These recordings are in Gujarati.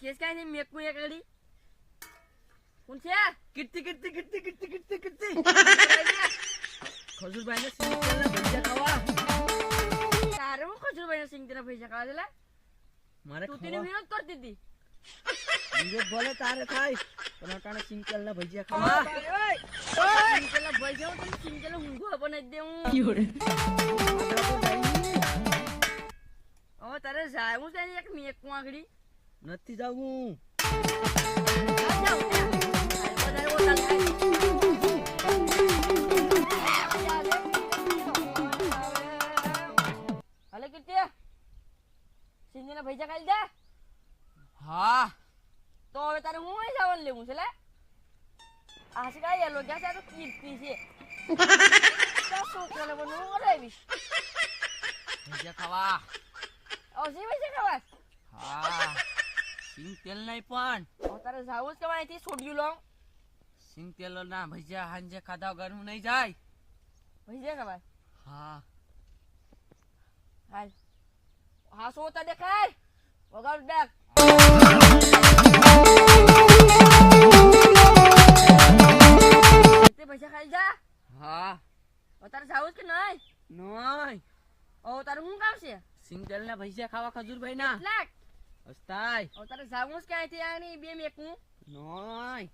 કેસ કાંઈ નહીં મેકું એક ઘડી કોણ છે કીર્તિ કીર્તિ કીર્તિ કીર્તિ કીર્તિ કીર્તિ ખજૂરભાઈ ને સિંગતેલના ભજીયા ખાવા તારે હું ખજૂરભાઈ સિંગ તેના પૈસા ખાવા દેલા મારે તું તેની ખાવા વિરોધ કરતી હતી વિરોધ ભલે તારે થાય પણ અટાણે સિંગતેલના ભજીયા હા, ખાવા ભાઈ, સિંગ તેલના પૈસા હું તને સિંગ તેલનો ઊંઘો બનાવી દે હું હવે તારે જાય હું છે એક મેકું આગળી નથી જવું આ જાઓ ત્યાં. વધારે ઓછા થાય. હાલે કીર્તિ સિંધીના પૈસા ખાઈ જા હા તો હવે તારે હું અહીં જવાનું લેવું છે લે આ છે કાંઈ યલો ગયા છે આ તો કીર્તિ છે તો છોકરાને પણ હું કરાવીશ ભજીયા ખાવા આવશે પૈસા ખાવા હા સિંગતેલ નહીં પણ. તારે જાવું જ કમાય અહીંથી છોડ્યું લો સિંગતેલ ના ભજીયા હાંજે ખાધા વગર હું નહીં જાય. પૈસા ખાવા હા. હાલ. હા શું તા દેખાય? બેગ. તે પૈસા ખાઈ જા. હા. તારે જાવું કે નહીં? નહીં. હવે તારે હું કામ છે સિંગતેલ ના ભજીયા ખાવા ખજૂરભાઈ ના લાગ હસ્તાય તારે જાવું જ કે અહીંથી આની? બે મેકું નોય.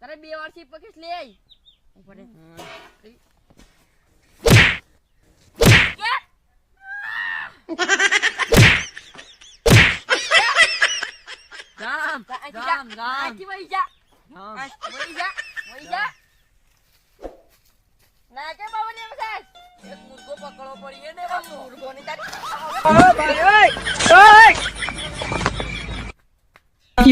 તારે બે વર્ષથી પકીશ લે આઈ ઉપર? જામ જામ જામ. જા. જામ. જા જા. ના કે બાબા ને એક મુર્ગો પકડવો પડી. એને મુર્ગો ની તારી